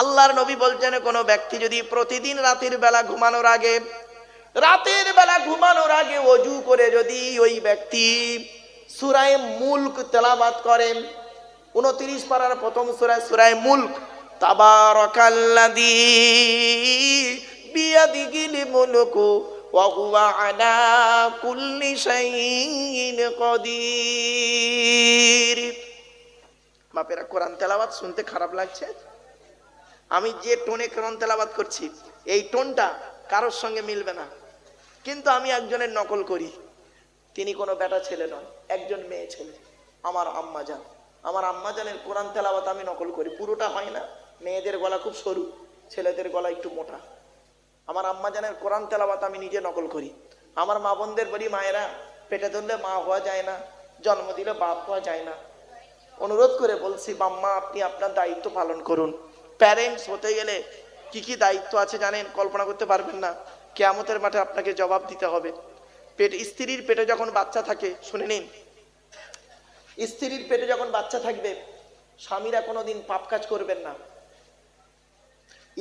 আল্লাহর নবী বলছেন, কোনো ব্যক্তি যদি প্রতিদিন রাতের বেলা ঘুমানোর আগে, রাতের বেলা ঘুমানোর আগে অজু করে যদি ওই ব্যক্তি সুরায় মুল্ক তেলাবাত করেন উনত্রিশ পারার প্রথম সুরায় সুরায় মুল্ক, তাবারাকাল্লাযী বিয়াদিহিল মুলকু ওয়া বাপেরা কোরআন তেলাওয়াত শুনতে খারাপ লাগছে? আমি যে টোনে কোরআন তেলাবাদ করছি, এই টোনটা কারোর সঙ্গে মিলবে না। কিন্তু আমি একজনের নকল করি। তিনি কোনো বেটা ছেলে নয় একজন মেয়ে ছেলে, আমার আম্মা জান। আমার আম্মা জানের কোরআন তেলাওয়াত আমি নকল করি। পুরোটা হয় না। মেয়েদের গলা খুব সরু, ছেলেদের গলা একটু মোটা। আমার আম্মা জানের কোরআন তেলাওয়াত আমি নিজে নকল করি। আমার মা বোনদের বলি, মায়েরা, পেটে ধরলে মা হওয়া যায় না, জন্ম দিলে বাপ হওয়া যায় না। অনুরোধ করে বলছি, বাম্মা, আপনি আপনার দায়িত্ব পালন করুন। প্যারেন্টস হতে গেলে কি কি দায়িত্ব আছে জানেন? কল্পনা করতে পারবেন না। কেয়ামতের মাঠে আপনাকে জবাব দিতে হবে। পেট, স্ত্রীর পেটে যখন বাচ্চা থাকে, শুনে নিন। স্ত্রীর পেটে যখন বাচ্চা থাকবে, স্বামীরা কোনোদিন পাপ কাজ করবেন না।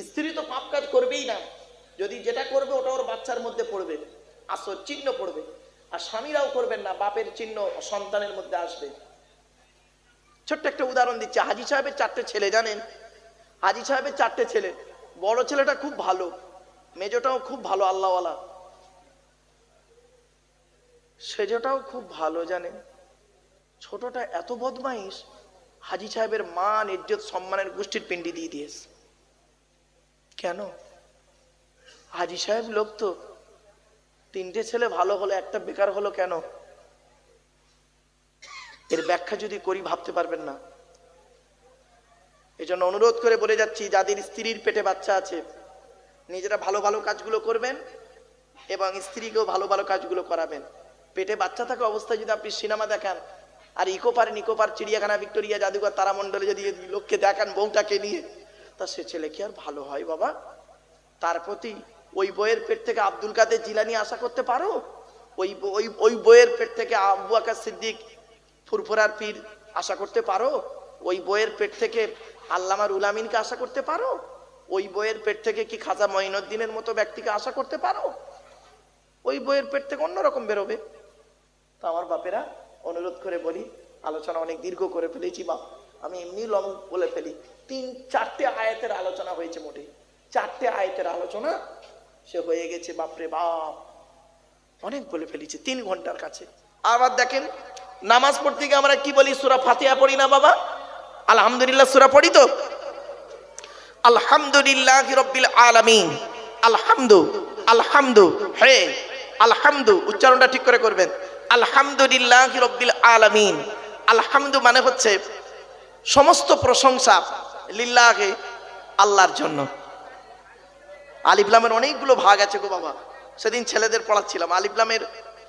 স্ত্রী তো পাপ কাজ করবেই না। যদি যেটা করবে, ওটা ওর বাচ্চার মধ্যে পড়বে। আসর চিহ্ন পড়বে। আর স্বামীরাও করবেন না, বাপের চিহ্ন সন্তানের মধ্যে আসবে। ছোট্ট একটা উদাহরণ দিচ্ছে। হাজি সাহেবের চারটে ছেলে, জানেন? হাজি সাহেবের চারটে ছেলে। বড় ছেলেটা খুব ভালো, মেজোটাও খুব ভালো, আল্লাহওয়ালা। সেজোটাও খুব ভালো, জানেন? ছোটটা এত বদমাইশ, হাজি সাহেবের মান, ইজ্জত, সম্মানের গোষ্ঠীর পিন্ডি দিয়ে দিয়েছে। কেন? হাজি সাহেব লোক তো। তিনটে ছেলে ভালো হলো, একটা বেকার হলো কেন? এর ব্যাখ্যা যদি করি, ভাবতে পারবেন না। এই জন্য অনুরোধ করে বলে যাচ্ছি, যাদের স্ত্রীর পেটে বাচ্চা আছে, নিজেরা ভালো ভালো কাজগুলো করবেন এবং স্ত্রীকেও ভালো ভালো কাজগুলো করাবেন। পেটে বাচ্চা থাকা অবস্থায় যদি আপনি সিনেমা দেখান, আর ইকোপার নিকোপার চিড়িয়াখানা, ভিক্টোরিয়া, জাদুঘর, তারামণ্ডলে যদি লোককে দেখান, বউটাকে নিয়ে, তা সে ছেলে কি আর ভালো হয় বাবা? তার প্রতি ওই বইয়ের পেট থেকে আব্দুল কাদের জিলানি আশা করতে পারো? ওই ওই ওই বইয়ের পেট থেকে আবু আকাশ সিদ্দিক, ফুরফুরার পীর আশা করতে পারো? ওই বইয়ের পেট থেকে আল্লামার উলামিনকে আশা করতে পারো? ওই বইয়ের পেট থেকে কি খাজা মঈনুদ্দিনের মতো ব্যক্তিকে আশা করতে পারো? ওই বইয়ের পেট থেকে অন্যরকম বেরোবে। তো আমার বাপেরা, অনুরোধ করে বলি, আলোচনা অনেক দীর্ঘ করে ফেলেছি, বাপ। আমি এমনি লং বলে ফেলি। তিন, চারটে আয়াতের আলোচনা হয়েছে মোটে। চারটে আয়াতের আলোচনা, সে হয়ে গেছে, বাপরে বাপ। অনেক বলে ফেলেছি, তিন ঘণ্টার কাছে। আবার দেখেন, নামাজ পড়তে গিয়ে আমরা কি বলি, সুরা ফাতিয়া পড়ি না, বাবা? আলহামদুলিল্লাহ, সুরা পড়ি তো? আলহামদুলিল্লাহ রব্বিল আলামিন। আলহামদু আলহামদু, হে, আলহামদু, উচ্চারণটা ঠিক করে করবেন। আলহামদুলিল্লাহ রব্বিল আলামিন। আলহামদু মানে হচ্ছে সমস্ত প্রশংসা লিল্লাহে, আল্লাহর জন্য। আলিফলামের অনেকগুলো ভাগ আছে গো বাবা। সেদিন ছেলেদের পড়াচ্ছিলাম আলিফলামের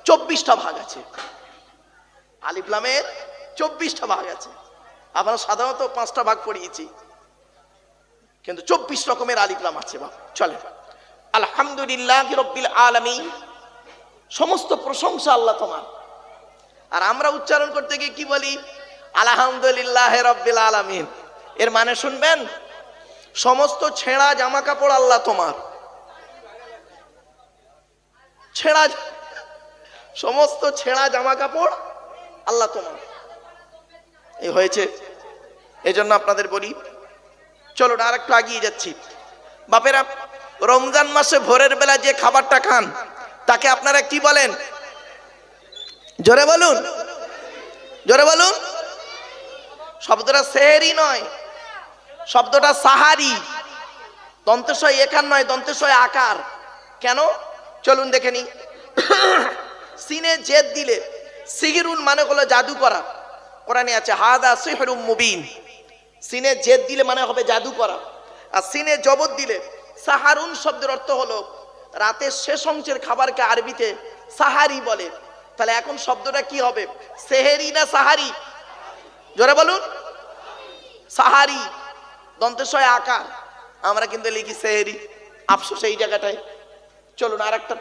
চব্বিশটা ভাগ আছে। আলিফলামের চব্বিশটা ভাগ আছে। আমরা সাধারণত পাঁচটা ভাগ পড়িয়েছি। কিন্তু চব্বিশ রকমের আলিফলাম আছে বাবা চলে আলহামদুলিল্লাহ রব্বিল আলামিন। সমস্ত প্রশংসা আল্লাহ তোমার। আর আমরা উচ্চারণ করতে গিয়ে কি বলি? আলহামদুলিল্লাহ রব্বিল আলামিন। এর মানে শুনবেন? সমস্ত ছেঁড়া জামা কাপড় আল্লাহ তোমার। ছেঁড়া সমস্ত ছেঁড়া জামা কাপড় আল্লাহ তোমার। এই হয়েছে এই জন্য আপনাদের বলি চলো আর একটু আগিয়ে যাচ্ছি। বাপেরা, রমজান মাসে ভোরের বেলা যে খাবারটা খান, তাকে আপনারা কি বলেন? জোরে বলুন। জোরে বলুন। শব্দটা সেহেরি নয়, শব্দটা সাহারি। দন্তেশয় একার নয় দন্তেশয় আকার। কেন? চলুন দেখে নি সিনে জেদ দিলে সিহিরুন মানে হলো জাদু করা কোরআনে আছে, হাদা সিহরুম মুবিন। সিনে জেদ দিলে মানে হবে জাদু করা। আর সিনে জবত দিলে সাহারুন শব্দের অর্থ হলো রাতের শেষ অংশের খাবারকে আরবিতে সাহারি বলে। তাহলে এখন শব্দটা কি হবে? সেহেরি না সাহারি? জোরে বলুন। সাহারি দন্তেশয় আকার আমরা কিন্তু লিখি সেহেরি। আফসোস এই জায়গাটায়। চলুন আর একটা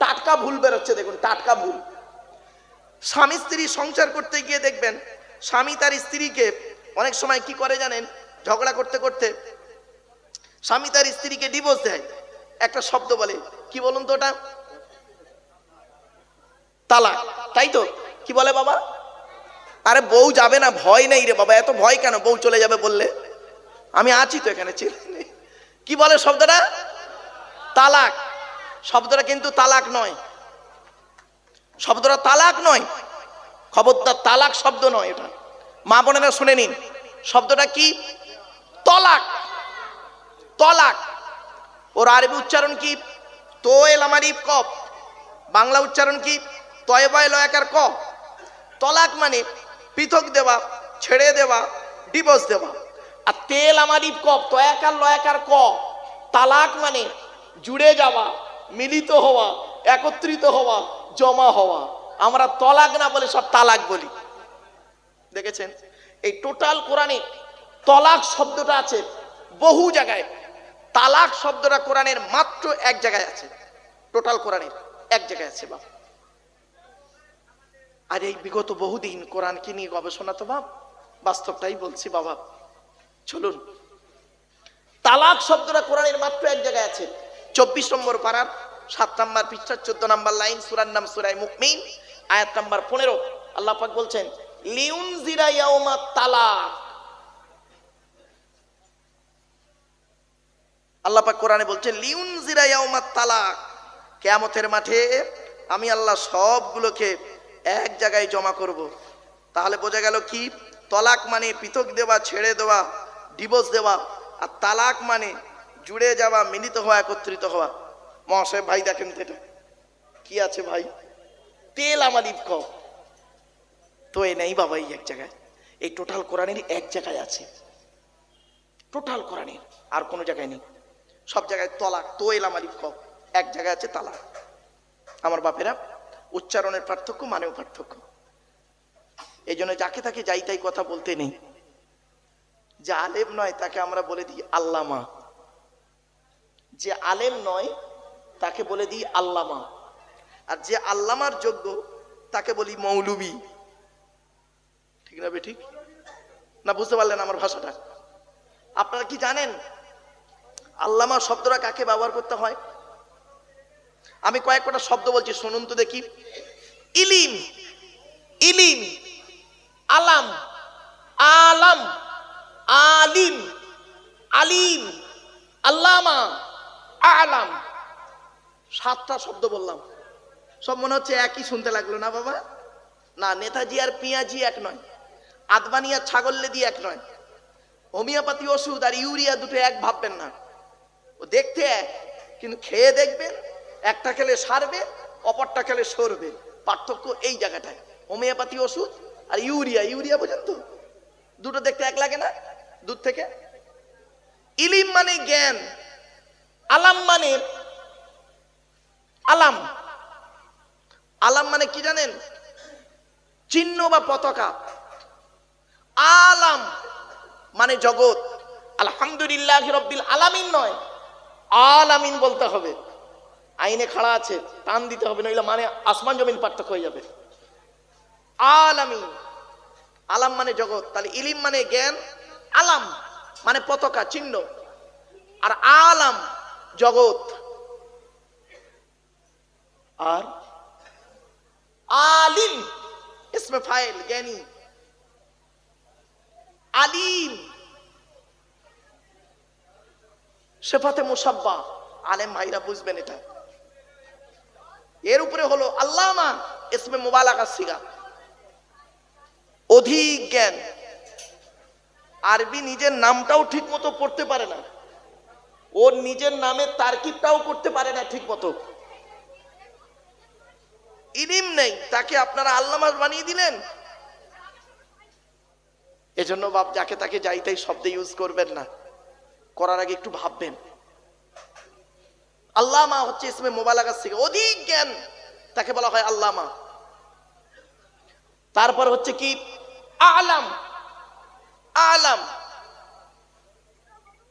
টাটকা ভুল বেরোচ্ছে, দেখুন, টাটকা ভুল। স্বামী স্ত্রী সংসার করতে গিয়ে দেখবেন, স্বামী তার স্ত্রীকে অনেক সময় কি করে জানেন? ঝগড়া করতে করতে স্বামী তার স্ত্রীকে ডিভোর্স দেয়। একটা শব্দ বলে। কি বলুন তো ওটা? তালাক। তাই তো? কি বলে বাবা? আরে বউ যাবে না, ভয় নেই রে বাবা। এত ভয় কেন? বউ চলে যাবে বললে। আমি আছি তো এখানে কি বলে শব্দটা? তালাক। শব্দটা কিন্তু তালাক নয়। শব্দটা তালাক নয়। খবরদার তালাক শব্দ নয় এটা। মা বোনেরা শুনে নিন। শব্দটা কি? তলাক। তলাক। ওর আরবি উচ্চারণ কি? তো এলামারিফ কপ বাংলা উচ্চারণ কি? তয় বয় লয়াকার ক। তলাক মানে পৃথক দেওয়া, ছেড়ে দেওয়া ডিভোর্স দেওয়া। আর তেল আমারিফ কপ তয়াকার লয়াকার ক। তালাক মানে জুড়ে যাওয়া, মিলিত হওয়া, একত্রিত হওয়া, জমা হওয়া। আমরা তলাক না বলে সব তালাক বলি। দেখেছেন? এই টোটাল কোরআনে তলাক শব্দটা আছে বহু জায়গায়। তালাক শব্দটা কোরআনের মাত্র এক জায়গায় আছে। টোটাল কোরআনের এক জায়গায় আছে বাবা আর এই বিগত বহুদিন কোরআনকে নিয়ে গবেষণা তো ভাব বাস্তবটাই বলছি বাবা। চলুন। তালাক শব্দটা কোরআনের মাত্র এক জায়গায় আছে। চব্বিশ নম্বর পাড়ার সাত নম্বর পৃষ্ঠা চোদ্দ নম্বর লাইন, সুরার নাম সুরাই মুকমিন, আয়াত নাম্বার পনেরো। আল্লাহ পাক বলছেন লিউন তালাক। আল্লাহ পাক কোরআনে বলছেন লিউন তালাক। কেয়ামতের মাঠে আমি আল্লাহ সবগুলোকে এক জায়গায় জমা করব। তাহলে বোঝা গেল কি? তলাক মানে পৃথক দেওয়া, ছেড়ে দেওয়া ডিভোর্স দেওয়া, আর তালাক মানে জুড়ে যাওয়া, মিলিত হওয়া, একত্রিত হওয়া। মহাশয় ভাই দেখেন তো এটা। কি আছে ভাই? তেল আমালিপ ক তো এ নেই বাবা এই এক জায়গায়। এই টোটাল কোরআনের এক জায়গায় আছে। টোটাল কোরআনের, আর কোনো জায়গায় নেই। সব জায়গায় তলাক তো এলাম আলিফ ক এক জায়গায় আছে তালাক। আমার বাপেরা উচ্চারণের পার্থক্য, মানেও পার্থক্য। এই জন্য যাকে তাকে যাই তাই কথা বলতে নেই। যে আলেম নয়, তাকে আমরা বলে দিই আল্লামা। যে আলেম নয়, তাকে বলে দিই আল্লামা। আর যে আল্লামার যোগ্য, তাকে বলি মৌলবি ঠিক না বে ঠিক? না, বুঝতে পারলেন আমার ভাষাটা? আপনারা কি জানেন আল্লামা শব্দটা কাকে ব্যবহার করতে হয়? আমি কয়েক কটা শব্দ বলছি, শুনুন তো দেখি। ইলিম ইলিম, আলাম আলাম, আলিম আলিম, আল্লামা, আলাম। সাতটা শব্দ বললাম। সব মনে হচ্ছে একই শুনতে লাগল না বাবা? না, নেতাজি আর পিঁয়াজি এক নয়। আদবানি আর দিয়ে এক নয়। হোমিওপ্যাথি ওষুধ আর ইউরিয়া দুটো এক ভাববেন না। ও দেখতে এক, কিন্তু খেয়ে দেখবেন একটা খেলে সারবে, অপরটা খেলে সরবে। পার্থক্য এই জায়গাটায়। হোমিওপ্যাথি ওষুধ আর ইউরিয়া ইউরিয়া বোঝেন তো? দুটো দেখতে এক লাগে না? দূর থেকে? ইলিম মানে জ্ঞান, আলাম মানে আলাম। আলাম মানে কি জানেন? চিহ্ন বা পতাকা। আলাম মানে জগৎ। আলহামদুলিল্লাহ রব্বিল আলামিন নয়, আলামিন বলতে হবে। আইনে খাড়া আছে, টান দিতে হবে, নইলে মানে আসমান জমিন পার্থক্য হয়ে যাবে। আলামিন, আলাম মানে জগৎ। তাহলে ইলিম মানে জ্ঞান, আলাম মানে পতাকা, চিহ্ন। আর আলাম, জগৎ। আর আলিম, ইসমে ফাইল, জ্ঞানী। আলিম। সেফাতে মুসাব্বা। আলেম ভাইরা বুঝবেন এটা। এর উপরে হলো আল্লামা ইসমে মোবালাকা সিগা। অধিক জ্ঞান। আরবি নিজের নামটাও ঠিক মতো পড়তে পারে না। ওর নিজের নামের তার্কিবটাও করতে পারে না ঠিক মতো ইলিম নেই, তাকে আপনারা আল্লামা বানিয়ে দিলেন। এজন্য বাপ যাকে তাকে যাই তাই শব্দে ইউজ করবেন না। করার আগে একটু ভাববেন। আল্লামা হচ্ছে ইসমে মোবালাগার থেকে অধিক জ্ঞান, তাকে বলা হয় আল্লামা। তারপর হচ্ছে কি? আলাম। আলাম।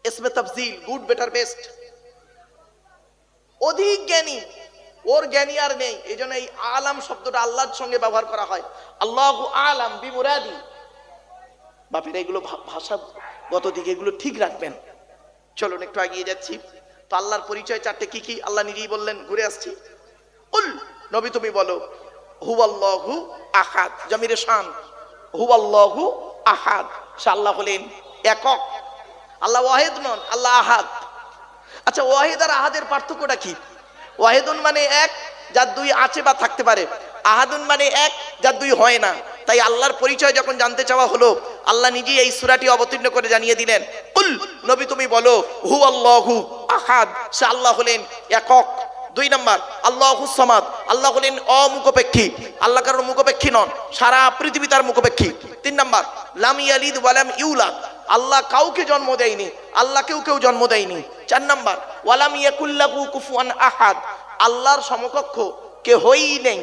ইসমে তাফজিল, গুড, বেটার, বেস্ট। অধিক জ্ঞানী, ওর জ্ঞানী আর নেই। এই জন্য এই আলাম শব্দটা আল্লাহর সঙ্গে ব্যবহার করা হয়। আল্লাহ আলাম বিমুরাদি। বাপের এগুলো ভাষাগত দিকে এগুলো ঠিক রাখবেন। চলুন, একটু এগিয়ে যাচ্ছি। তো আল্লাহর পরিচয় চারটে কি কি? আল্লাহ নিজেই বললেন, ঘুরে আসছি। উল, নবী তুমি বলো, হুয়াল্লাহু আহাদ। জমিরে শান, হুয়াল্লাহু আহাদ। সে আল্লাহ হলেন একক। আল্লাহ ওয়াহেদ নন, আল্লাহ আহাদ। আচ্ছা ওয়াহেদ আর আহাদের পার্থক্যটা কি? ওয়াহেদুন মানে এক, যার দুই আছে বা থাকতে পারে। আহাদুন মানে এক, যার দুই হয় না। তাই আল্লাহর পরিচয় যখন জানতে চাওয়া হলো আল্লাহ নিজেই এই সুরাটি অবতীর্ণ করে জানিয়ে দিলেন উল নবী তুমি বলো হু আল্লাহু আহাদ। সে আল্লাহ হলেন একক, দুই নাম্বার, আল্লাহ সমাদ। আল্লাহ হলেন অমুখপেক্ষী, আল্লাহ কারোর মুখপেক্ষী নন, সারা পৃথিবী তার মুখপেক্ষী। তিন নাম্বার, লাম ইয়ালিদ ওয়ালাম ইউলাদ। আল্লাহ কাউকে জন্ম দেয়নি আল্লাহ কেউ কেউ জন্ম দেয়নি। চার নাম্বার ওয়ালাম ইয়াকুল্লাহু কুফুয়ান আহাদ। আল্লাহর সমকক্ষ কেহই নেই।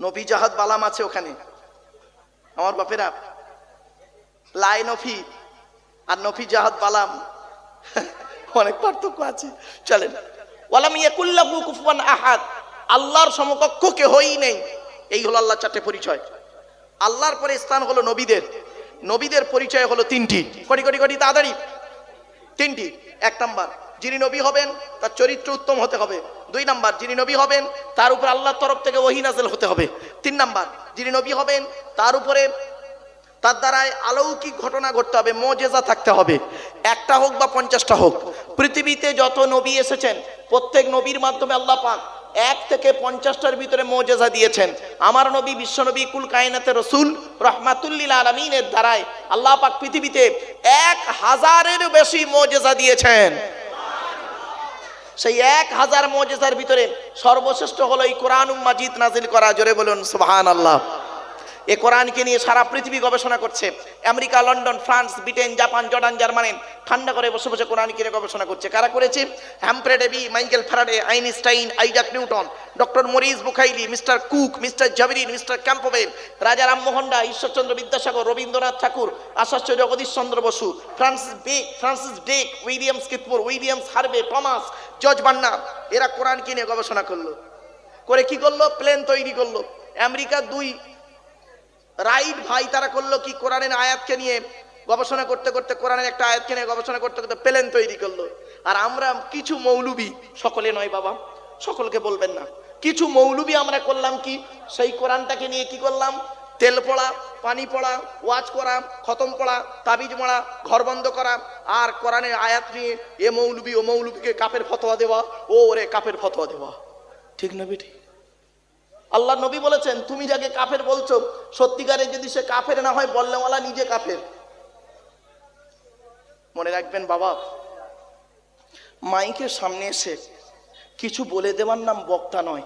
নবী জাহাদ বালাম আছে ওখানে। আমার বাপেরা লাই নফি আর নফি জাহাদ বালাম, অনেক পার্থক্য আছে, চলেন। আহাদ, আল্লাহর সমকক্ষ কে কেহই নেই। এই হলো আল্লাহ চারটে পরিচয়। আল্লাহর পরে স্থান হলো নবীদের। নবীদের পরিচয় হলো তিনটি। কটি কটি কটি? তাড়াতাড়ি। তিনটি। এক নাম্বার, যিনি নবী হবেন, তার চরিত্র উত্তম হতে হবে। দুই নাম্বার, যিনি নবী হবেন, তার উপর আল্লাহর তরফ থেকে ওহি নাজেল হতে হবে। তিন নাম্বার, যিনি নবী হবেন, তার উপরে তার দ্বারায় অলৌকিক ঘটনা ঘটতে হবে, মজেজা থাকতে হবে। একটা হোক বা পঞ্চাশটা হোক, পৃথিবীতে যত নবী এসেছেন, প্রত্যেক নবীর মাধ্যমে আল্লাহ পাক এক থেকে পঞ্চাশটার ভিতরে মজেজা দিয়েছেন। আমার নবী বিশ্বনবী কুল কায়নাতে রসুল, রহমাতুল্লিল আলমিনের দ্বারায় আল্লাহ পাক পৃথিবীতে এক হাজারের বেশি মজেজা দিয়েছেন। সেই এক হাজার মজেসার ভিতরে সর্বশ্রেষ্ঠ হলো এই কোরআন মাজিদ নাজিল করা। জোরে বলুন সুবহান আল্লাহ এ কোরআনকে নিয়ে সারা পৃথিবী গবেষণা করছে। America, London, France, Britain, Japan, Jordan, Germany ঠান্ডা করে বসে বসে কোরআন কিনে গবেষণা করছে। কারা করেছে? Humphry Davy Michael Faraday, Einstein, Isaac Newton, doctor Maurice Bucaille mister Cook, mister জাভরিন, mister Campbell, Raja Rammohan Roy, Ishwarchandra Vidyasagar, Rabindranath Tagore Acharya Jagadish Chandra Bose, Francis bake Francis day, Williams কিতপুর, Williams Harvey Thomas, George বান্না, এরা কোরআন কিনে গবেষণা করল। করে কি করল? Plane তৈরি করল। আমেরিকার দুই রাইট ভাই তারা করল কি? কোরআনের আয়াতকে নিয়ে গবেষণা করতে করতে, কোরআনের একটা আয়াতকে নিয়ে গবেষণা করতে করতে প্লেন তৈরি করল। আর আমরা কিছু মৌলবি, সকলে নয় বাবা, সকলকে বলবেন না। কিছু মৌলবি আমরা করলাম কি? সেই কোরআনটাকে নিয়ে কি করলাম? তেল পড়া, পানি পড়া, ওয়াজ করা, খতম পড়া, তাবিজ মরা, ঘর বন্ধ করা, আর কোরআনের আয়াত নিয়ে এ মৌলবি ও মৌলবিকে কাপের ফতোয়া দেওয়া, ও ওরে কাপের ফতোয়া দেওয়া। ঠিক না বেটি? আল্লাহ নবী বলেছেন, তুমি যাকে কাফের বলছো, সত্যিকারে যদি সে কাফের না হয় বললেওয়ালা নিজে কাফের। মনে রাখবেন বাবা, মাইকের সামনে এসে কিছু বলে দেওয়ার নাম বক্তা নয়।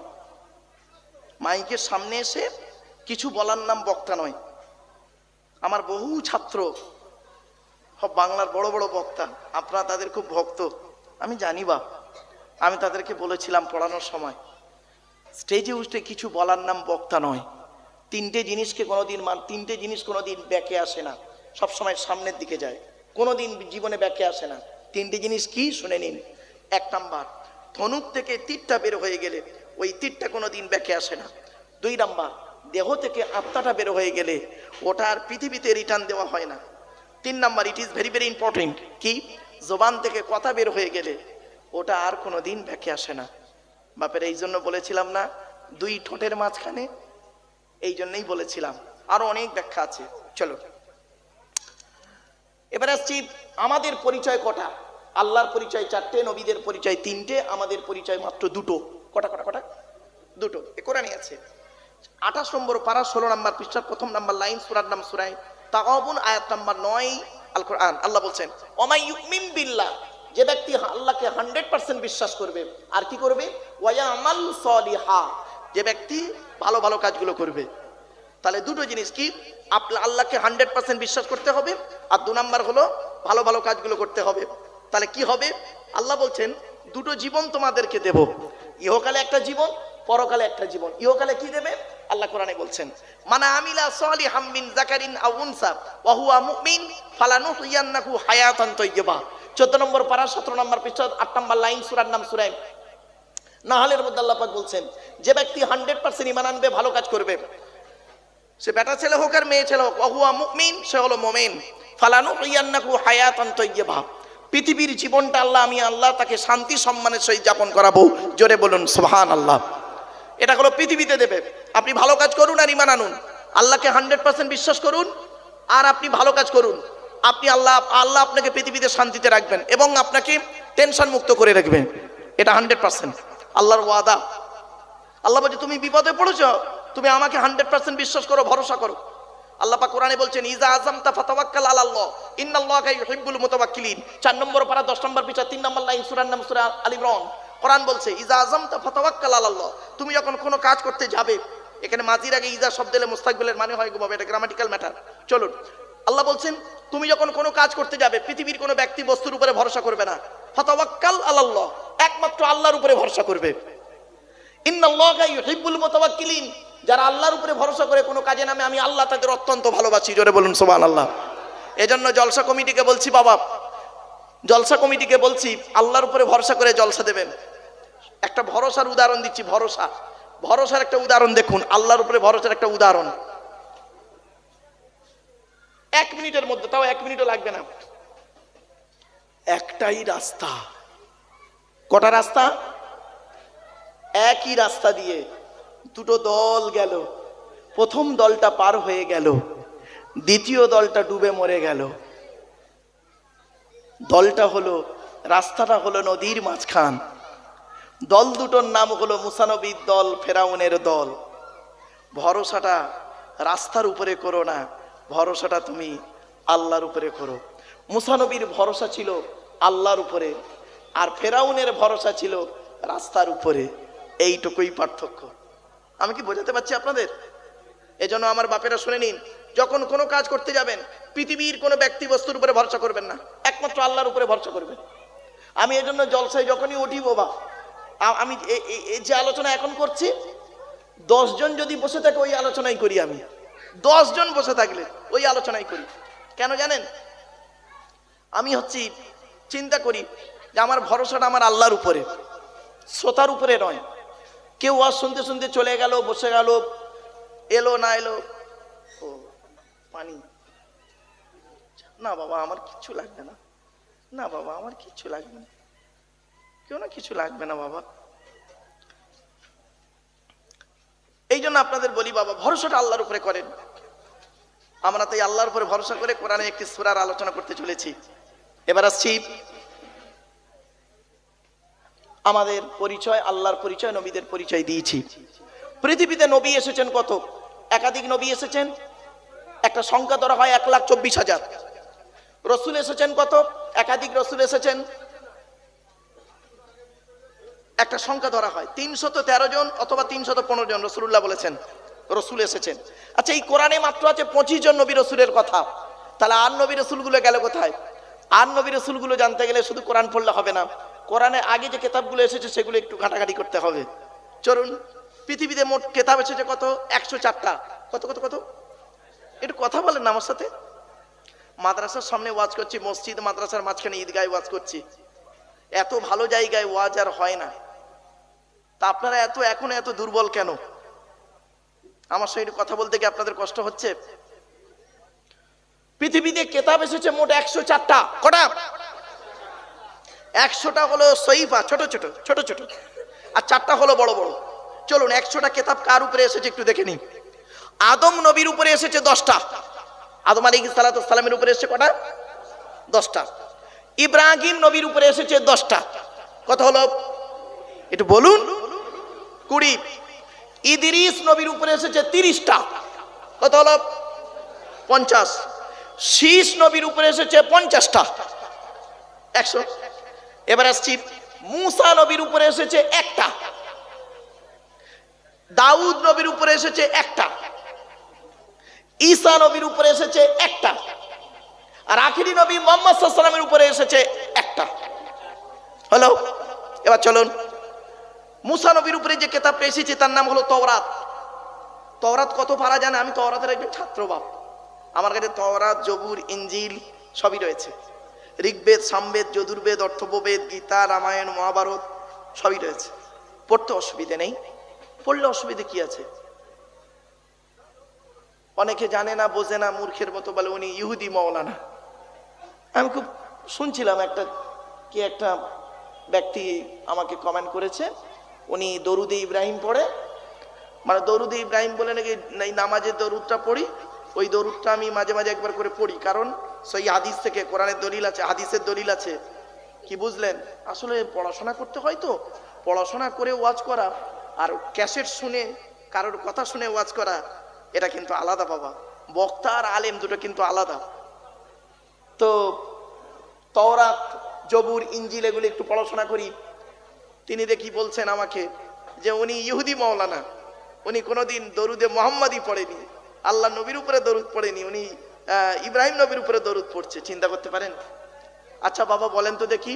মাইকের সামনে এসে কিছু বলার নাম বক্তা নয়। আমার বহু ছাত্র, সব বাংলার বড় বড় বক্তা, আপনারা তাদের খুব ভক্ত। আমি জানি বা আমি তাদেরকে বলেছিলাম পড়ানোর সময়। স্টেজে উঠে কিছু বলার নাম বক্তা নয়। তিনটে জিনিসকে কোনোদিন মান তিনটে জিনিস কোনোদিন ব্যাকে আসে না। সব সময় সামনের দিকে যায়। কোনোদিন জীবনে ব্যাকে আসে না। তিনটে জিনিস কি? শুনে নিন। এক নাম্বার, ধনুক থেকে তীরটা বের হয়ে গেলে ওই তীরটা কোনো দিন ব্যাকে আসে না। দুই নাম্বার, দেহ থেকে আত্মাটা বের হয়ে গেলে ওটা আর পৃথিবীতে রিটার্ন দেওয়া হয় না। তিন number it is very very important কি? জবান থেকে কথা বের হয়ে গেলে ওটা আর কোনো দিন ব্যাকে আসে না। বাপের এই জন্য বলেছিলাম না, দুই ঠোঁটের মাঝখানে, এই জন্যই বলেছিলাম। আরও অনেক ব্যাখ্যা আছে, চলো। এবার আসছি, আমাদের পরিচয় কটা? আল্লাহর পরিচয় চারটে, নবীদের পরিচয় তিনটে, আমাদের পরিচয় মাত্র দুটো। কটা কটা কটা? দুটো, এ কোরআনই আছে। আঠাশ নম্বর পারা, ষোলো নম্বর পৃষ্ঠার প্রথম নাম্বার লাইন, সুরার নাম সুরাই তাগাবুন আয়াত নাম্বার নয় আল কোরআন আল্লাহ বলছেন ইউমিন বিল্লাহ। যে ব্যক্তি আল্লাহকে হান্ড্রেড পার্সেন্ট বিশ্বাস করবে, আর কি করবে? ওয়া আমাল সলিহা, যে ব্যক্তি ভালো ভালো কাজগুলো করবে। তাহলে দুটো জিনিস কি? আপনার আল্লাহকে হান্ড্রেড পার্সেন্ট বিশ্বাস করতে হবে, আর দু নাম্বার হলো ভালো ভালো কাজগুলো করতে হবে। তাহলে কি হবে? আল্লাহ বলছেন, দুটো জীবন তোমাদেরকে দেব। ইহকালে একটা জীবন, পরকালে একটা জীবন। ইহকালে কি দেবে? আল্লাহ কোরআনে বলছেন, মানা আমিলা সালিহাম মিন যাকারিন আও উনসা, ওয়া হুয়া মুমিন, ফালানুহইয়ান্নাহু হায়াতান তাইয়্যিবা। 14 নম্বর পারা 17 নম্বর পৃষ্ঠা, আট নম্বর লাইন, সূরার নাম সূরা নাহালের মধ্যে আল্লাহ পাক বলছেন, যে ব্যক্তি হান্ড্রেড পার্সেন্ট ইমান আনবে, ভালো কাজ করবে। সে বেটা ছেলে হোক আর মেয়ে ছেলে হোক ওয়া হুয়া মুমিন, সে হলো মুমিন। ফালানুহইয়ান্নাহু হায়াতান তাইয়্যিবা। পৃথিবীর জীবনটা আল্লাহ, আমি আল্লাহ তাকে শান্তি সম্মানের সহিত যাপন করাবো। জোরে বলুন সোহান আল্লাহ এটা হলো পৃথিবীতে দেবে। আপনি ভালো কাজ করুন আর ইমান আনুন। আল্লাহকে হান্ড্রেড পার্সেন্ট বিশ্বাস করুন, আর আপনি ভালো কাজ করুন। আপনি আল্লাহ আল্লাহ আপনাকে পৃথিবীতে শান্তিতে রাখবেন এবং আপনাকে টেনশন মুক্ত করে রাখবেন এটা হান্ড্রেড পার্সেন্ট আল্লাহর ওয়াদা। আল্লাহ বলছে, তুমি বিপদে পড়েছ, তুমি আমাকে হান্ড্রেড পার্সেন্ট বিশ্বাস করো, ভরসা করো। আল্লাহ পাক কোরআনে বলছেন, ইজা আজম তা আলাল্লাহ, ইন্নাল্লাহা ইউহিব্বুল মুতাওয়াক্কিলিন। চার নম্বর পারা, দশ নম্বর পিছা তিন নম্বর লাইন, সূরার নাম, সূরা আল ইমরান। কোরআন বলছে, ইজা আজম তা ফাতাওয়াক্কাল আলাল্লাহ, তুমি যখন কোনো কাজ করতে যাবে, এখানে মাঝির আগে ইজা শব্দ এলে মুস্তাকবিলের মানে হয় গো বাবা, এটা গ্রামাটিক্যাল ম্যাটার চলুন আল্লাহ বলছেন, তুমি যখন কোনো কাজ করতে যাবে, পৃথিবীর কোনো ব্যক্তি বস্তুর উপরে ভরসা করবে না। ফাতাওয়াক্কাল আলাল্লাহ, একমাত্র আল্লাহর উপরে ভরসা করবে। ইন্নাল্লাহা ইউহিব্বুল মুতাওয়াক্কিলিন, যারা আল্লাহর উপরে ভরসা করে কোনো কাজে নামে, আমি আল্লাহ তাদের অত্যন্ত ভালোবাসি, জোরে বলুন সুবহানাল্লাহ। এজন্য জলসা কমিটিকে বলছি, বাবা, জলসা কমিটিকে বলছি, আল্লাহর উপরে ভরসা করে জলসা দেবেন। একটা ভরসার উদাহরণ দিচ্ছি, ভরসা। ভরসার একটা উদাহরণ দেখুন, আল্লাহর উপরে ভরসার একটা উদাহরণ। এক মিনিটের মধ্যে, তাও এক মিনিটও লাগবে না। একটাই রাস্তা। কটা রাস্তা? একই রাস্তা দিয়ে দুটো দল গেল। প্রথম দলটা পার হয়ে গেল। দ্বিতীয় দলটা ডুবে মরে গেল। দলটা হলো, রাস্তাটা হলো নদীর মাঝখান। দল দুটোর নাম হলো মুসানবীর দল, ফেরাউনের দল। ভরসাটা রাস্তার উপরে করো না। ভরসাটা তুমি আল্লাহর উপরে করো। মুসানবীর ভরসা ছিল আল্লাহর উপরে, আর ফেরাউনের ভরসা ছিল রাস্তার উপরে। এইটুকুই পার্থক্য। আমি কি বোঝাতে পারছি আপনাদের? এজন্য আমার বাপেরা শুনে নিন, যখন কোনো কাজ করতে যাবেন, পৃথিবীর কোনো ব্যক্তি বস্তুর উপরে ভরসা করবেন না। একমাত্র আল্লাহর উপরে ভরসা করবেন। আমি এজন্য জলসায় যখনই উঠি, বাবা আমি যে আলোচনা এখন করছি, দশজন যদি বসে থাকে, ওই আলোচনাই করি আমি। দশজন বসে থাকলে ওই আলোচনাই করি। কেন জানেন? আমি হচ্ছি, চিন্তা করি যে আমার ভরসাটা আমার আল্লাহর উপরে, শ্রোতার উপরে নয়। কেউ আজ শুনতে শুনতে চলে গেল, বসে গেল, এলো না এলো। ও, পানি। না বাবা, আমার কিচ্ছু লাগবে না। না বাবা, আমার কিচ্ছু লাগবে না। কেউ না কিছু লাগবে না বাবা। এই জন্য আপনাদের বলি, বাবা, ভরসাটা আল্লাহর উপরে করেন। আমরা তাই আল্লাহর উপরে ভরসা করে কোরআনে একটি সুরার আলোচনা করতে চলেছি। এবার আসছি আমাদের পরিচয়, আল্লাহর পরিচয়, নবীদের পরিচয় দিয়েছি। পৃথিবীতে নবী এসেছেন কত? একাধিক নবী এসেছেন। একটা সংখ্যা ধরা হয় এক লাখ চব্বিশ হাজার। রসুল এসেছেন কত? একাধিক রসুল এসেছেন একটা সংখ্যা ধরা হয়। তিনশত তেরো জন অথবা তিনশত পনেরো জন রসুল্লাহ বলেছেন, রসুল এসেছেন। আচ্ছা এই কোরআনে মাত্র আছে পঁচিশ জন নবী রসুলের কথা। তাহলে আর নবী রসুলগুলো গেল কোথায়? আর নবী রসুলগুলো জানতে গেলে শুধু কোরআন পড়লে হবে না। কোরআনে আগে যে কেতাবগুলো এসেছে সেগুলো একটু ঘাটাঘাটি করতে হবে। চলুন, পৃথিবীতে মোট কেতাব এসেছে কত? একশো চারটা। কত কত কত? একটু কথা বলেন আমার সাথে। মাদ্রাসার সামনে ওয়াজ করছি, মসজিদ, মাদ্রাসার মাঝখানে ঈদগায় ওয়াজ করছি। এত ভালো জায়গায় ওয়াজ আর হয় না। তা আপনারা এত, এখন এত দুর্বল কেন? আমার সঙ্গে কথা বলতে গিয়ে আপনাদের কষ্ট হচ্ছে? পৃথিবীতে কেতাব এসেছে মোট একশো চারটা। কটা? একশোটা হলো সইফা, ছোট ছোট ছোট ছোট। আর চারটা হলো বড় বড়। চলুন, একশোটা কেতাব কার উপরে এসেছে একটু দেখে নিন আদম নবীর উপরে এসেছে দশটা। আদম আলী সালামের উপরে এসেছে কটা? দশটা। ইব্রাহিম নবীর উপরে এসেছে দশটা। কথা হলো, একটু বলুন। কুড়ি। ইদিরিস নবীর উপরে এসেছে তিরিশটা। কত হলো? পঞ্চাশ। শীষ নবীর উপরে এসেছে পঞ্চাশটা। একশো। এবার আসছি, মুসা নবীর উপরে এসেছে একটা। দাউদ নবীর উপরে এসেছে একটা। ঈসা নবীর উপরে এসেছে একটা। আর আখিরি নবী মোহাম্মদ সাল্লামের উপরে এসেছে একটা। হলো? এবার চলুন। মুসা নবীর উপরে যে কেতাবটা এসেছে, তার নাম হলো তওরাত। তওরাত কত পারা জানে? আমি তওরাতের একজন ছাত্র বাপ। আমার কাছে তওরাত জবুর ইঞ্জিল সবই রয়েছে। ঋগ্বেদ, সামবেদ, যদুর্বেদ অর্থববেদ গীতা, রামায়ণ, মহাভারত সবই রয়েছে। পড়তে অসুবিধে নেই। পড়লে অসুবিধে কি আছে? অনেকে জানে না, বোঝে না, মূর্খের মতো বলে উনি ইহুদি মৌলানা আমি খুব শুনছিলাম একটা, কি একটা ব্যক্তি আমাকে কমেন্ট করেছে উনি দরুদে ইব্রাহিম পড়ে। মানে দরুদে ইব্রাহিম বলে নাকি নামাজের দরুদটা পড়ি। ওই দরুদটা আমি মাঝে মাঝে একবার করে পড়ি, কারণ সেই হাদিস থেকে কোরআনের দলিল আছে, হাদিসের দলিল আছে। কি বুঝলেন? আসলে পড়াশোনা করতে হয় তো। পড়াশোনা করে ওয়াজ করা আর ক্যাসেট শুনে, কারোর কথা শুনে ওয়াজ করা, এটা কিন্তু আলাদা বাবা। বক্তা আর আলেম দুটো কিন্তু আলাদা। তো তওরাত, জবুর ইঞ্জিল এগুলি একটু পড়াশোনা করি। তিনি দেখি বলছেন আমাকে যে উনি ইহুদি মৌলানা উনি কোনোদিন দরুদে মোহাম্মদই পড়েনি, আল্লাহ নবীর উপরে দরুদ পড়েনি, উনি ইব্রাহিম নবীর উপরে দরুদ পড়ছে, চিন্তা করতে পারেন? আচ্ছা বাবা বলেন তো দেখি,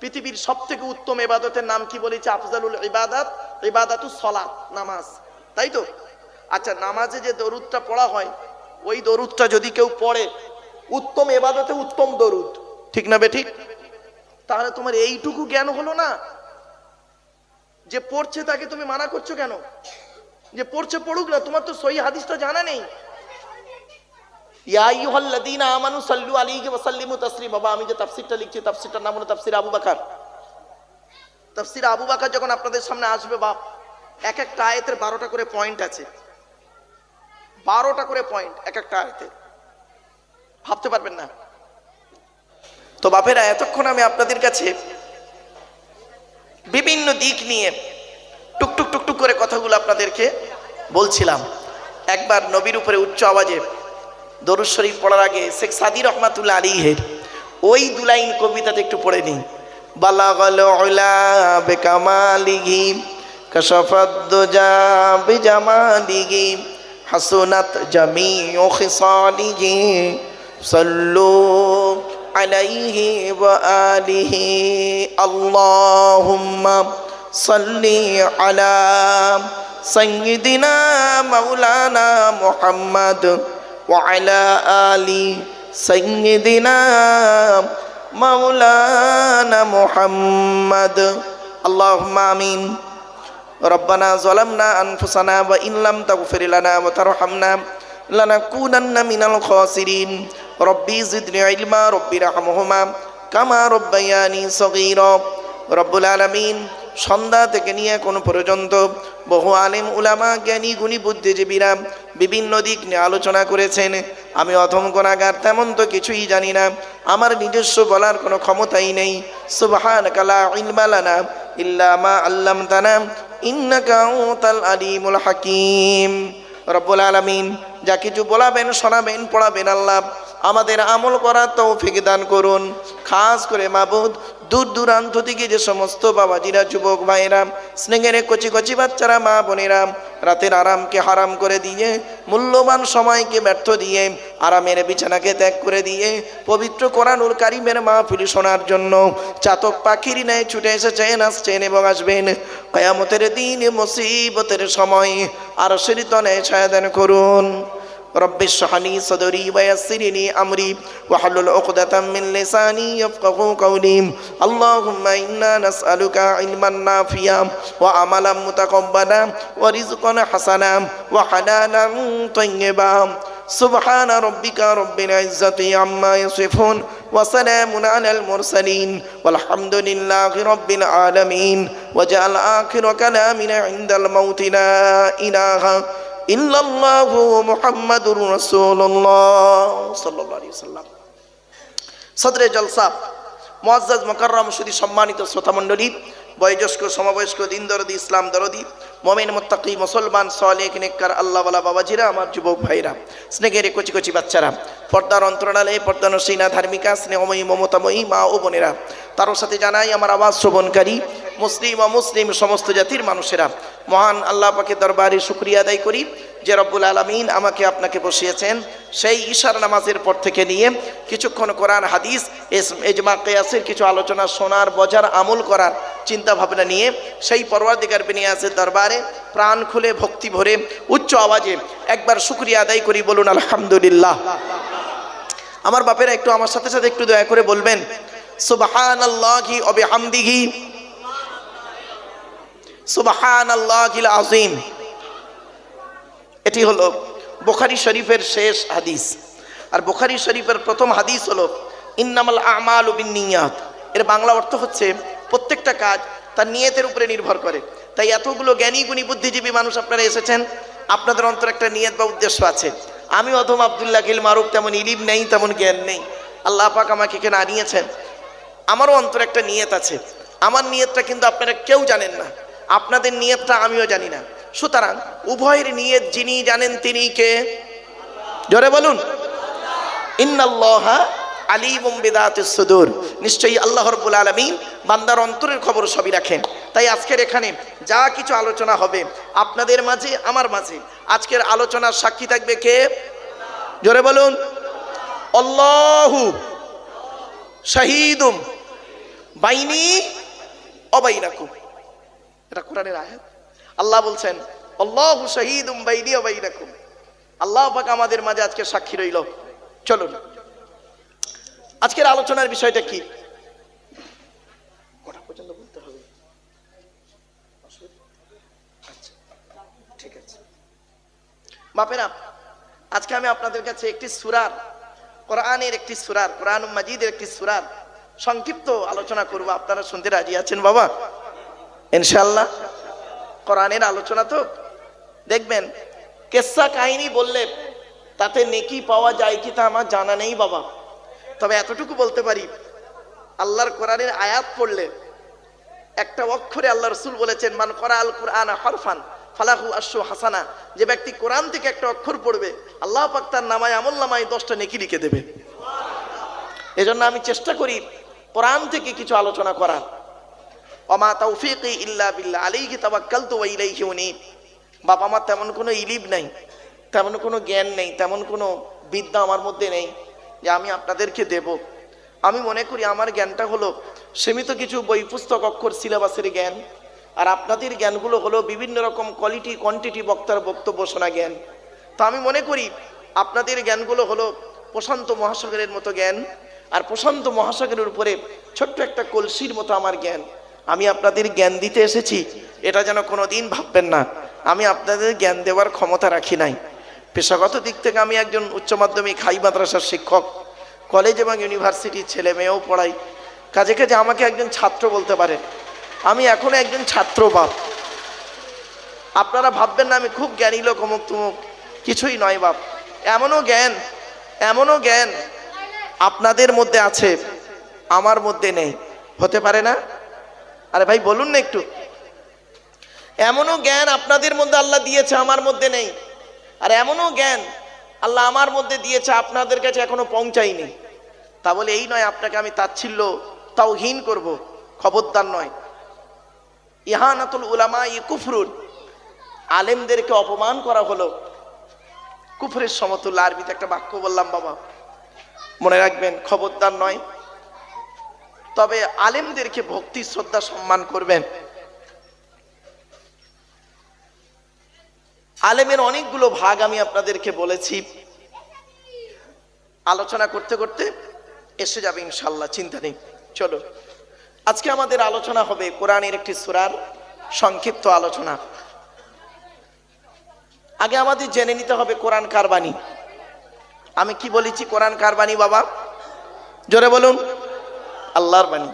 পৃথিবীর সব থেকে উত্তম এবাদতের নাম কি বলেছে? আফজালুল ইবাদাত, ইবাদাতু সলাত, নামাজ, তাই তো? আচ্ছা নামাজে যে দরুদটা পড়া হয়, ওই দরুদটা যদি কেউ পড়ে, উত্তম এবাদতে উত্তম দরুদ, ঠিক না বে ঠিক? তাহলে তোমার এইটুকু জ্ঞান হলো না? যে পড়ছে তাকে তুমি মানা করছ কেন? যে পড়ছে পড়ুক না, তোমার তো সহি হাদিসটা জানা নেই। আমি যে লিখছি আবু বকর। আবু বকর যখন আপনাদের সামনে আসবে, বাপ, এক একটা আয়াতের বারোটা করে পয়েন্ট আছে। বারোটা করে পয়েন্ট এক একটা আয়াতে। ভাবতে পারবেন না? তো বাপেরা, এতক্ষণ আমি আপনাদের কাছে বিভিন্ন দিক নিয়ে টুকটুক টুকটুক করে কথাগুলো আপনাদেরকে বলছিলাম। একবার নবীর উপরে উচ্চ আওয়াজে দরুদ শরীফ পড়ার আগে শেখ সাদি রহমাতুল্লাহ আলীহের ওই দুলাইন কবিতাতে একটু পড়ে নিন। বালাগল উলা বেকামালিহি কশফদ্দুজা বিজামালিহি, হাসুনাত জামিউ খিসালিহি, সাল্লু عليه وآله اللهم صل على سيدنا مولانا محمد وعلى آل سيدنا مولانا محمد اللهم آمين ربنا ظلمنا أنفسنا وإن لم تغفر لنا وترحمنا لنكونن من الخاسرين রব্বি জিদনি ইলমা, রব্বি রাহমহুমা, কামা রব্বায়ানি সগীর। রব্বুল আলমিন সন্ধ্যা থেকে নিয়ে কোনো পর্যন্ত বহু আলেম, উলামা, জ্ঞানী, গুণী বুদ্ধিজীবীরা বিভিন্ন দিক নিয়ে আলোচনা করেছেন। আমি অথম গোনাগার তেমন তো কিছুই জানি না। আমার নিজস্ব বলার কোনো ক্ষমতাই নেই। সুবাহান কালা ইলমালানা ইল্লামা আল্লাম তানা ইন্নাকাউতাল আলিমুল হাকিম। রব্বুল আলমিন যা কিছু বলাবেন, শোনাবেন, পড়াবেন আল্লাহ আমাদের আমল করার তৌফিক দান করুন। খাস করে মাবুদ দূর দূরান্ত থেকে যে সমস্ত বাবাজিরা, যুবক ভাইরা স্নেহের কচি কচি বাচ্চারা, মা বোনেরা, রাতের আরামকে হারাম করে দিয়ে, মূল্যবান সময়কে ব্যর্থ দিয়ে, আরামের বিছানাকে ত্যাগ করে দিয়ে, পবিত্র কোরআনুল কারিমের মা মাহফিল শোনার জন্য চাতক পাখির ন্যায় ছুটে এসেছেন, আসছেন এবং আসবেন। কয়ামতের দিন মুসিবতের সময় আর তনে ছায়াদান করুন। رب اشرح لي صدري ويسر لي امري واحلل عقدة من لساني يفقهوا قولي اللهم انا نسالك علما نافعا وعملا متقبلا ورزقا حسنا وحلالا طيبا سبحان ربك رب العزة عما يصفون وسلام على المرسلين والحمد لله رب العالمين وجعل آخر كلامنا عند الموت لا إله ইল্লাল্লাহু মুহাম্মাদুর রাসূলুল্লাহ সাল্লাল্লাহু আলাইহি সাল্লাম সদরে জলসা মুআজ্জাজ মুকাররম শুধু সম্মানিত শ্রোতা মণ্ডলী বয়োজ্যেষ্ঠ, সমবয়স্ক দিন দরদি ইসলাম দরদি, মমিন, মোত্তাকি, মুসলমান সলেক নেককার আল্লাহওয়ালা বাবাজিরা, আমার যুবক ভাইরা, স্নেহের কচি কচি বাচ্চারা, পর্দার অন্তরালে পর্দানসীনা ধার্মিকা স্নেহময়ী মমতাময়ী মা ও বোনেরা, তারও সাথে জানাই আমার আওয়াজ শ্রবণকারী, মুসলিম ও মুসলিম সমস্ত জাতির মানুষেরা, মহান আল্লাহ পাকে দরবারে শুক্রিয়া আদায় করি। যে রব্বুল আলমিন আমাকে আপনাকে বসিয়েছেন, সেই ঈশার নামাজের পর থেকে নিয়ে কিছুক্ষণ কোরআন, হাদিস এজমা কেয়াসের কিছু আলোচনা শোনার বজার আমল করার চিন্তা ভাবনা নিয়ে সেই পরওয়ার্দিকার বিনিয়াসের দরবারে প্রাণ খুলে, ভক্তি ভরে, উচ্চ আওয়াজে একবার শুক্রিয়া আদায় করি বলুন, আলহামদুলিল্লাহ। আমার বাপেরা একটু আমার সাথে সাথে একটু দয়া করে বলবেন সুবাহান আল্লাহি এটি হলো বোখারি শরীফের শেষ হাদিস। আর বোখারি শরীফের প্রথম হাদিস হলো, ইন্নামাল আমাল বিন নিয়াত এর বাংলা অর্থ হচ্ছে, প্রত্যেকটা কাজ তার নিয়তের উপরে নির্ভর করে। তাই এতগুলো জ্ঞানী, গুণী, বুদ্ধিজীবী মানুষ আপনারা এসেছেন, আপনাদের অন্তর একটা নিয়ত বা উদ্দেশ্য আছে। আমি অধম আবদুল্লাহ গিল মারুফ তেমন ইলিম নেই, তেমন জ্ঞান নেই। আল্লাহ পাক আমাকে এখানে আনিয়েছেন। আমারও অন্তর একটা নিয়ত আছে। আমার নিয়তটা কিন্তু আপনারা কেউ জানেন না। আপনাদের নিয়তটা আমিও জানি না। সুতরাং উভয়ের নিয়ত যিনি জানেন তিনি কে? জোরে বলুন। নিশ্চয়ই বান্দার অন্তরের খবর সবই রাখেন। তাই আজকের এখানে যা কিছু আলোচনা হবে আপনাদের মাঝে, আমার মাঝে, আজকের আলোচনার সাক্ষী থাকবে কে? জোরে বলুন। আল্লাহু শাহিদুম বাইনি অবাইনাকুম। এটা কোরআনের আয়াত? আল্লাহ বলছেন আল্লাহু শাহিদুম বাইনি অবাইনাকুম আল্লাহ পাক আমাদের মাঝে আজকে সাক্ষী রইল। চলুন। আজকের আলোচনার বিষয়টা কি? আচ্ছা, ঠিক আছে। বাপেরা আজকে আমি আপনাদের কাছে একটি সুরার কোরআনের একটি সুরার কোরআন মাজিদের একটি সুরার সংক্ষিপ্ত আলোচনা করব। আপনারা শুনতে রাজি আছেন বাবা? ইনশাল্লাহ কোরআনের আলোচনা তো? দেখবেন, কেসা কাহিনী বললে তাতে নেকি পাওয়া যায় কি তা আমার জানা নেই বাবা। তবে এতটুকু বলতে পারি, আল্লাহর কোরআনের আয়াত পড়লে একটা অক্ষরে আল্লাহ রসুল বলেছেন, মান করা আল কোরআন হরফান, ফালাহু আশু হাসানা। যে ব্যক্তি কোরআন থেকে একটা অক্ষর পড়বে, আল্লাহ পাক তার নামায় আমল নামায় দশটা নেকি লিখে দেবে। এজন্য আমি চেষ্টা করি কোরআন থেকে কিছু আলোচনা করার। অমা তৌফিক ইল্লা বিল্লাহ, আলাইহি তাওয়াক্কালতু ওয়া ইলাইহি উনীব। বাবা আমার তেমন কোনো ইলিব নেই, তেমন কোনো জ্ঞান নেই, তেমন কোনো বিদ্যা আমার মধ্যে নেই যে আমি আপনাদেরকে দেব। আমি মনে করি আমার জ্ঞানটা হলো সীমিত কিছু বই, পুস্তক, অক্ষর, সিলেবাসের জ্ঞান। আর আপনাদের জ্ঞানগুলো হলো বিভিন্ন রকম কোয়ালিটি কোয়ান্টিটি বক্তার বক্তব্য শোনা জ্ঞান। তো আমি মনে করি আপনাদের জ্ঞানগুলো হলো প্রশান্ত মহাসাগরের মতো জ্ঞান। আর প্রশান্ত মহাসাগরের উপরে ছোট্ট একটা কলসির মতো আমার জ্ঞান। আমি আপনাদের জ্ঞান দিতে এসেছি, এটা যেন কোনো দিন ভাববেন না। আমি আপনাদের জ্ঞান দেওয়ার ক্ষমতা রাখি নাই। পেশাগত দিক থেকে আমি একজন উচ্চ মাধ্যমিক হাই মাদ্রাসার শিক্ষক, কলেজ এবং ইউনিভার্সিটির ছেলে মেয়েও পড়াই। কাজে কাজে আমাকে একজন ছাত্র বলতে পারে আমি এখনও একজন ছাত্র বাপ। আপনারা ভাববেন না, আমি খুব জ্ঞানী লোক অমুক তুমুক কিছুই নয় বাপ। এমনও জ্ঞান এমনও জ্ঞান আপনাদের মধ্যে আছে, আমার মধ্যে নেই। হতে পারে না? আরে ভাই, বলুন না একটু। এমনও জ্ঞান আপনাদের মধ্যে আল্লাহ দিয়েছে, আমার মধ্যে নেই। আর এমনও জ্ঞান আল্লাহ আমার মধ্যে দিয়েছে, আপনাদের কাছে এখনও পৌঁছায়নি। তা বলে এই নয়, আপনাকে আমি তাচ্ছিল্য তাও হীন করব, খবরদার নয়। ইহানাতুল উলামা ই কুফরুন। আলেমদেরকে অপমান করা হলো। কুফরের সমতুল্য আরবিতে একটা বাক্য বললাম, বাবা। মনে রাখবেন, খবরদার নয়। তবে আলেমদেরকে ভক্তি, শ্রদ্ধা, সম্মান করবেন। আলেমের অনেকগুলো ভাগ আমি আপনাদেরকে বলেছি। আলোচনা করতে করতে এসে যাবে ইনশাল্লাহ চিন্তা নেই। চলো। আজকে আমাদের আলোচনা হবে কোরআনের একটি সুরার সংক্ষিপ্ত আলোচনা। আগে আমাদের জেনে নিতে হবে কোরআন কারবানি আমি কি বলেছি কোরআন কারবানি বাবা? জোরে বলুন। আল্লাহর বাণী।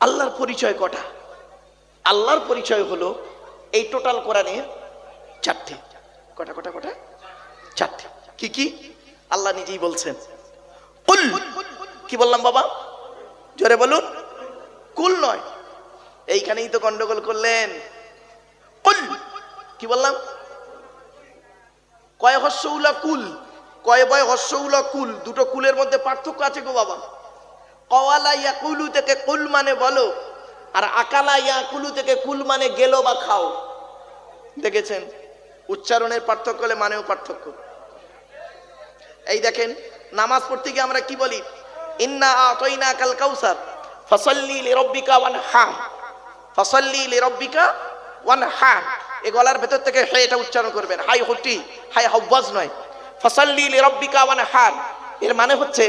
আল্লাহর পরিচয় কটা? আল্লাহর পরিচয় হলো এই টোটাল কোরআনে চারটে। কটা কটা কটা? চারটে। কি কি? আল্লাহ নিজেই বলছেন, কুল। কি বললাম বাবা? জোরে বলুন, কুল নয়। এইখানেই তো গন্ডগোল করলেন। কুল। কি বললাম? কয় হস্যউলা কুল? কয় বয় হস্যউলা কুল, দুটো কুলের মধ্যে পার্থক্য আছে গো বাবা। কওয়ালা ইয়াকুলু থেকে কুল মানে বলো, আর আকালা ইয়াকুলু থেকে কুল মানে গেলো বা খাও। দেখেছেন? উচ্চারণের পার্থক্য হলে মানেও পার্থক্য। এই দেখেন, নামাজ পড়তে গিয়ে আমরা কি বলি? ইন্না আতইনা কাল কাউসার, ফসল্লি লিরব্বিকা ওয়ান হা ফসল্লি লিরব্বিকা ওয়ান হা এই গলার ভেতর থেকে হে এটা উচ্চারণ করবেন। হাই হটি, হাই হাওয়াজ নয়। ফসল্লি রব্বিকা ওয়ান হার এর মানে হচ্ছে,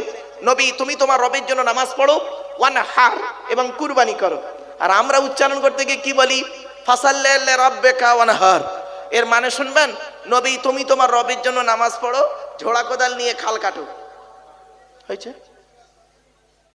নবী, তুমি তোমার রবের জন্য নামাজ পড়ো ওয়ান হার এবং কুরবানি করো। আর আমরা উচ্চারণ করতে গিয়ে কি বলি? ফাসাল্লে রব্বেকা ওয়ান হার এর মানে শুনবেন, নবী, তুমি তোমার রবের জন্য নামাজ পড়ো, ঝোড়া কোদাল নিয়ে খাল কাটো। হয়েছে?